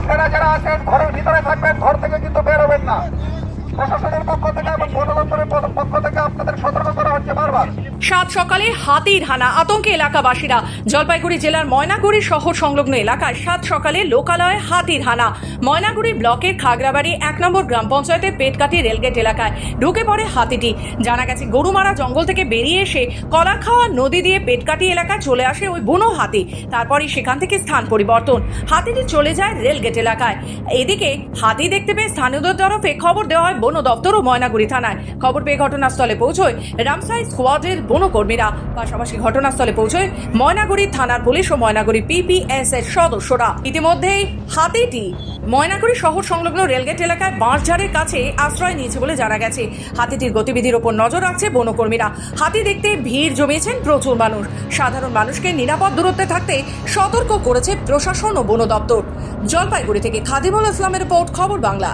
আপনারা যারা আছেন, ঘরের ভিতরে থাকবেন, ঘর থেকে কিন্তু বেরোবেন না। প্রশাসনের পক্ষ থেকে এবং বন দপ্তরের পক্ষ থেকে আপনাদের সতর্ক করা হচ্ছে বারবার সাত সকালে হাতির হানা, আতঙ্কে এলাকাবাসীরা। জলপাইগুড়ি জেলার ময়নাগুড়ি শহর সংলগ্ন এলাকায় সাত সকালে লোকালয়ে হাতির হানা। ময়নাগুড়ি ব্লকের খাগড়াবাড়ি এক নম্বর গ্রাম পঞ্চায়েতের পেটকাটি রেলগেট এলাকায় ঢুকে পড়ে হাতিটি। জানা গেছে, গরুমারা জঙ্গল থেকে বেরিয়ে এসে কলাখাওয়া নদী দিয়ে পেটকাটি এলাকায় চলে আসে ওই বুনো হাতি। তারপরই সেখান থেকে স্থান পরিবর্তন। হাতিটি চলে যায় রেলগেট এলাকায়। এদিকে হাতি দেখতে পেয়ে স্থানীয়দের তরফে খবর দেওয়া হয় বন দপ্তর ও ময়নাগুড়ি থানায়। খবর পেয়ে ঘটনাস্থলে পৌঁছয় রামসাই স্কোয়াডের বনকর্মীরা পাশাপাশি ঘটনাস্থলে পৌঁছয় ময়নাগুড়ি থানার পুলিশ ও ময়নাগুড়ি পিপিএস এর সদস্যরা। ইতিমধ্যেই হাতিটি ময়নাগুড়ি শহর সংলগ্ন রেলগেট এলাকায় বাঁশঝাড়ের কাছে আশ্রয় নিয়েছে বলে জানা গেছে। হাতিটির গতিবিধির ওপর নজর রাখছে বনকর্মীরা। হাতি দেখতে ভিড় জমিয়েছেন প্রচুর মানুষ। সাধারণ মানুষকে নিরাপদ দূরত্বে থাকতে সতর্ক করেছে প্রশাসন ও বন দপ্তর জলপাইগুড়ি থেকে খাদিমুল ইসলামের রিপোর্ট, খবর বাংলা।